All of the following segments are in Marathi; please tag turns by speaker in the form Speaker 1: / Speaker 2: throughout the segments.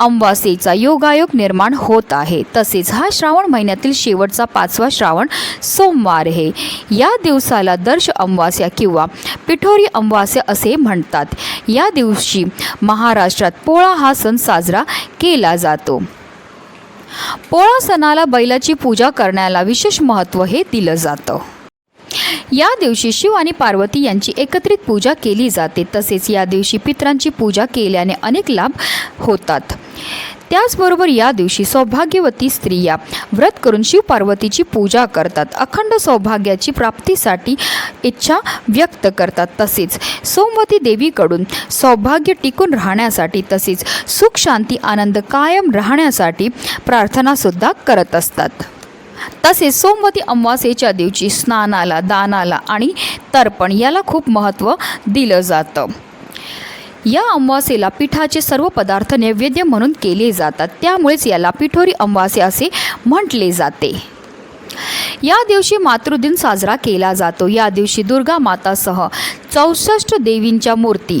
Speaker 1: अमावास्येचा योगायोग निर्माण होत आहे. तसेच हा श्रावण महिन्यातील शेवटचा पाचवा श्रावण सोमवार आहे. या दिवसाला दर्श अमावास्या किंवा पिठोरी अमावास्या असे म्हणतात. या दिवशी महाराष्ट्रात पोळा हा सण साजरा केला जातो. पोळा सणाला बैलाची पूजा करण्याला विशेष महत्त्व हे दिलं जातं. या दिवशी शिव आणि पार्वती यांची एकत्रित पूजा केली जाते. तसेच या दिवशी पितरांची पूजा केल्याने अनेक लाभ होतात. त्याचबरोबर या दिवशी सौभाग्यवती स्त्रिया व्रत करून शिव पार्वतीची पूजा करतात. अखंड सौभाग्याची प्राप्तीसाठी इच्छा व्यक्त करतात. तसेच सोमवती देवीकडून सौभाग्य टिकून राहण्यासाठी तसेच सुख शांती आनंद कायम राहण्यासाठी प्रार्थनासुद्धा करत असतात. तसेच सोमवती अमावास्येच्या दिवशी स्नानाला दानाला आणि तर्पण याला खूप महत्त्व दिलं जातं. या अमावासेला पिठाचे सर्व पदार्थ नैवेद्य म्हणून केले जातात. त्यामुळेच याला पिठोरी अमावासे असे म्हटले जाते. या दिवशी मातृदिन साजरा केला जातो. या दिवशी दुर्गा मातासह चौसष्ट देवींच्या मूर्ती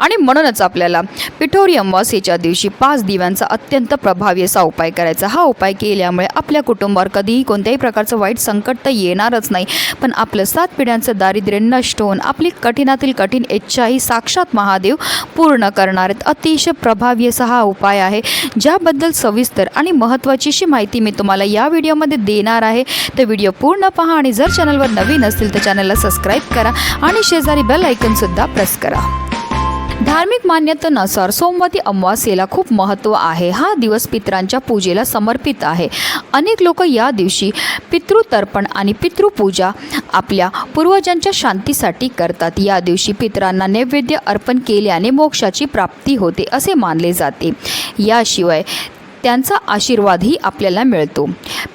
Speaker 1: आणि म्हणूनच आपल्याला पिठोरी अमावास्येच्या दिवशी पाच दिव्यांचा अत्यंत प्रभावी असा उपाय करायचा. हा उपाय केल्यामुळे आपल्या कुटुंबावर कधीही कोणत्याही प्रकारचं वाईट संकट तर येणारच नाही. पण आपलं सात पिढ्यांचं दारिद्र्य नष्ट होऊन आपली कठीणातील कठीण इच्छाही साक्षात महादेव पूर्ण करणार आहेत. अतिशय प्रभावी असा हा उपाय आहे. ज्याबद्दल सविस्तर आणि महत्त्वाची अशी माहिती मी तुम्हाला या व्हिडिओमध्ये देणार आहे. तर व्हिडिओ पूर्ण पहा आणि जर चॅनलवर नवीन असतील तर चॅनलला सबस्क्राईब करा आणि शेजारी बेल ऐकूनसुद्धा प्रेस करा. धार्मिक मान्यतेनुसार सोमवती अमावास्येला खूप महत्त्व आहे. हा दिवस पितरांच्या पूजेला समर्पित आहे. अनेक लोक या दिवशी पितृतर्पण आणि पितृपूजा आपल्या पूर्वजांच्या शांतीसाठी करतात. या दिवशी पितरांना नैवेद्य अर्पण केल्याने मोक्षाची प्राप्ती होते असे मानले जाते. याशिवाय त्यांचा आशीर्वादही आपल्याला मिळतो.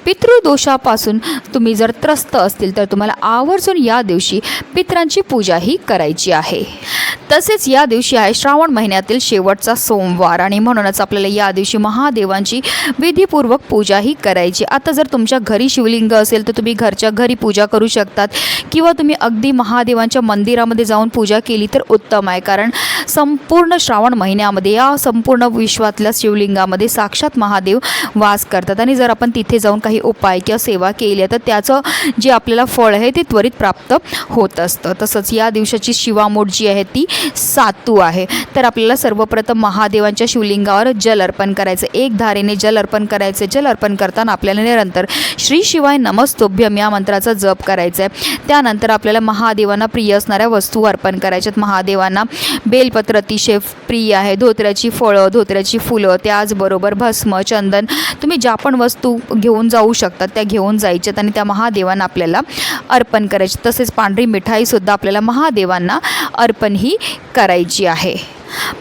Speaker 1: पितृदोषापासून तुम्ही जर त्रस्त असतील तर तुम्हाला आवर्जून या दिवशी पितरांची पूजाही करायची आहे. तसेच या दिवशी आहे श्रावण महिन्यातील शेवटचा सोमवार आणि म्हणूनच आपल्याला या दिवशी महादेवांची विधीपूर्वक पूजाही करायची. आता जर तुमच्या घरी शिवलिंग असेल तर तुम्ही घरच्या घरी पूजा करू शकतात. किंवा तुम्ही अगदी महादेवांच्या मंदिरामध्ये जाऊन पूजा केली तर उत्तम आहे. कारण संपूर्ण श्रावण महिन्यामध्ये या संपूर्ण विश्वातल्या शिवलिंगामध्ये साक्षात महादेव वास करतात. आणि जर आपण तिथे जाऊन काही उपाय किंवा सेवा केल्या तर त्याचं जे आपल्याला फळ आहे ते त्वरित प्राप्त होत असतं. तसंच या दिवसाची शिवामोठ जी आहे ती सातू आहे. तर आपल्याला सर्वप्रथम महादेवांच्या शिवलिंगावर जल अर्पण करायचं. एक धारेने जल अर्पण करायचं. जल अर्पण करताना आपल्याला निरंतर श्री शिवाय नमस्तोभ्यम या मंत्राचा जप करायचा आहे त्यानंतर आपल्याला महादेवांना प्रिय असणाऱ्या वस्तू अर्पण करायच्यात महादेवांना बेलपत्र अतिशय प्रिय आहे. धोत्र्याची फळं धोत्र्याची फुलं त्याचबरोबर भस भस्म चंदन तुम्ही ज्या पण वस्तू घेऊन जाऊ शकतात त्या घेऊन जायच्यात आणि त्या महादेवांना आपल्याला अर्पण करायची. तसेच पांढरी मिठाईसुद्धा आपल्याला महादेवांना अर्पण ही करायची आहे.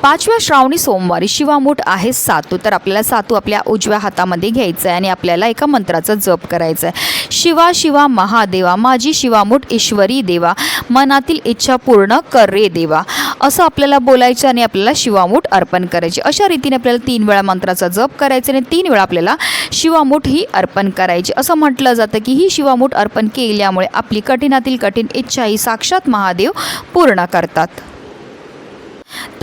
Speaker 1: पाचव्या श्रावणी सोमवारी शिवामूठ आहे सातू. तर आपल्याला सातू आपल्या उजव्या हातामध्ये घ्यायचं आहे आणि आपल्याला एका मंत्राचा जप करायचा आहे. शिवा शिवा महादेवा माझी शिवामूठ ईश्वरी देवा मनातील इच्छा पूर्ण कर रे देवा. असं आपल्याला बोलायचं आणि आपल्याला शिवामूठ अर्पण करायची. अशा रीतीने आपल्याला तीन वेळा मंत्राचा जप करायचा आणि तीन वेळा आपल्याला शिवामूठ ही अर्पण करायची. असं म्हटलं जातं की ही शिवामूठ अर्पण केल्यामुळे आपली कठीणातील कठीण इच्छा ही साक्षात महादेव पूर्ण करतात.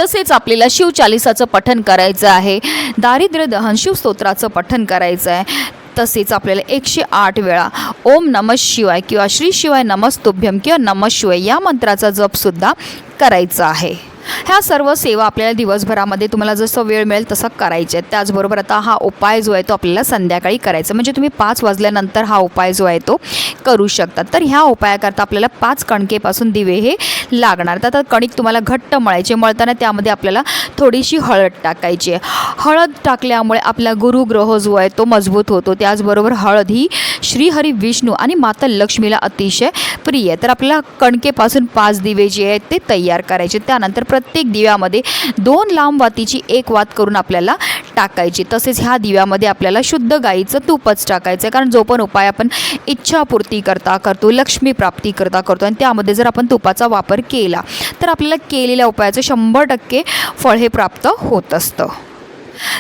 Speaker 1: तसेच आपल्याला शिवचालिसाचं पठण करायचं आहे. दारिद्र्य दहन शिवस्तोत्राचं पठण करायचं आहे. तसेच आपल्याला एकशे आठ वेळा ओम नम शिवाय किंवा श्री शिवाय नमस्तुभ्यम किंवा नम शिवाय या मंत्राचा जपसुद्धा करायचा आहे. ह्या सर्व सेवा आपल्याला दिवसभरामध्ये तुम्हाला जसं वेळ मिळेल तसं करायचे आहेत. त्याचबरोबर आता हा उपाय जो आहे तो आपल्याला संध्याकाळी करायचा म्हणजे तुम्ही पाच वाजल्यानंतर हा उपाय जो आहे तो करू शकता. तर ह्या उपायाकरता आपल्याला पाच कणकेपासून दिवे हे लागणार. तर आता कणिक तुम्हाला घट्ट मळायचे मळताना त्यामध्ये आपल्याला थोडीशी हळद टाकायची आहे. हळद टाकल्यामुळे आपला गुरुग्रह जो आहे तो मजबूत होतो. त्याचबरोबर हळद ही श्रीहरी विष्णू आणि माता लक्ष्मीला अतिशय प्रिय आहे. तर आपल्याला कणकेपासून पाच दिवे जे आहेत ते तयार करायचे. त्यानंतर प्रत्येक दिव्यामध्ये दोन लांब वातीची एक वात करून आपल्याला टाकायची. तसेच ह्या दिव्यामध्ये आपल्याला शुद्ध गाईचं तूपच टाकायचं आहे. कारण जो पण उपाय आपण इच्छापूर्ती करता करतो लक्ष्मी प्राप्ती करता करतो आणि त्यामध्ये जर आपण तुपाचा वापर केला तर आपल्याला केलेल्या उपायाचं शंभर टक्के फळ हे प्राप्त होत असतं.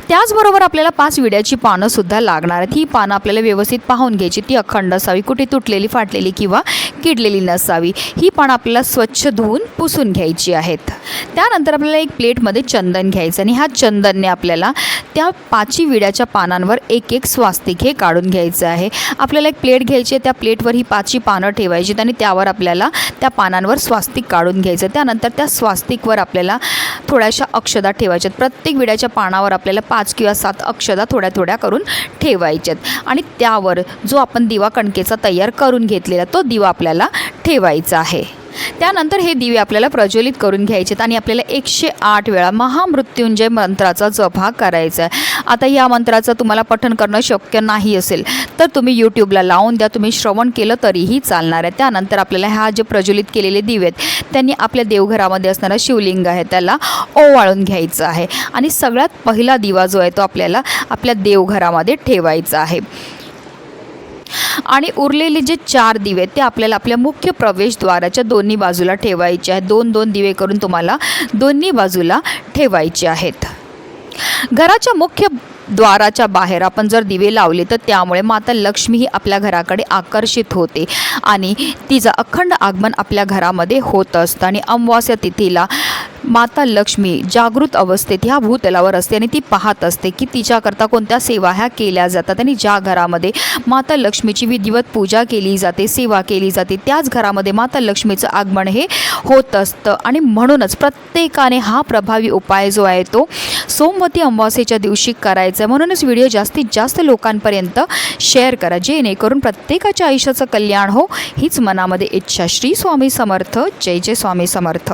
Speaker 1: त्याचबरोबर आपल्याला पाच विड्याची पानंसुद्धा लागणार आहेत. ही पानं आपल्याला व्यवस्थित पाहून घ्यायची. ती अखंड असावी. कुठे तुटलेली फाटलेली किंवा किडलेली नसावी. ही पानं आपल्याला स्वच्छ धुवून पुसून घ्यायची आहेत. त्यानंतर आपल्याला एक प्लेटमध्ये चंदन घ्यायचं आणि ह्या चंदनने आपल्याला त्या पाची विड्याच्या पानांवर एक एक स्वास्तिक हे काढून घ्यायचं आहे. आपल्याला एक प्लेट घ्यायची आहे त्या प्लेटवर ही पाची पानं ठेवायची आणि त्यावर आपल्याला त्या पानांवर स्वास्तिक काढून घ्यायचं त्यानंतर त्या स्वास्तिकवर आपल्याला थोड्याशा अक्षदा ठेवायच्यात प्रत्येक विड्याच्या पानावर आपल्याला पाच किंवा सात अक्षदा थोड्या थोड्या करून ठेवायच्यात आणि त्यावर जो आपण दिवा कणकेचा तयार करून घेतलेला तो दिवा आपल्याला ठेवायचा आहे. त्यानंतर हे दिवे आपल्याला प्रज्वलित करून घ्यायचे आहेत आणि आपल्याला एकशे आठ वेळा महामृत्युंजय मंत्राचा जप हा करायचा आहे आता या मंत्राचं तुम्हाला पठण करणं शक्य नाही असेल तर तुम्ही यूट्यूबला लावून द्या तुम्ही श्रवण केलं तरीही चालणार आहे. त्यानंतर आपल्याला ह्या जे प्रज्वलित केलेले दिवे आहेत त्यांनी आपल्या देवघरामध्ये असणारा शिवलिंग आहे त्याला ओवाळून घ्यायचं आहे. आणि सगळ्यात पहिला दिवा जो आहे तो आपल्याला आपल्या देवघरामध्ये ठेवायचा आहे. आणि उरलेले जे चार दिवे आहेत ते आपल्याला आपल्या मुख्य प्रवेशद्वाराच्या दोन्ही बाजूला ठेवायचे आहेत. दोन दोन दिवे करून तुम्हाला दोन्ही बाजूला ठेवायचे आहेत. घराच्या मुख्य द्वाराच्या बाहेर आपण जर दिवे लावले तर त्यामुळे माता लक्ष्मी ही आपल्या घराकडे आकर्षित होते आणि तिचं अखंड आगमन आपल्या घरामध्ये होत असतं आणि अमावास्या तिथीला माता लक्ष्मी जागृत अवस्थेत ह्या भूतलावर असते आणि ती पाहत असते की तिच्याकरता कोणत्या सेवा ह्या केल्या जातात. आणि ज्या घरामध्ये माता लक्ष्मीची विधिवत पूजा केली जाते सेवा केली जाते त्याच घरामध्ये माता लक्ष्मीचं आगमन हे होत असतं. आणि म्हणूनच प्रत्येकाने हा प्रभावी उपाय जो आहे तो सोमवती अमावास्येच्या दिवशी करायचा म्हणूनच व्हिडिओ जास्तीत जास्त लोकांपर्यंत शेअर करा. जेणेकरून प्रत्येकाच्या आयुष्याचं कल्याण हो हीच मनामध्ये इच्छा. श्री स्वामी समर्थ. जय जय स्वामी समर्थ.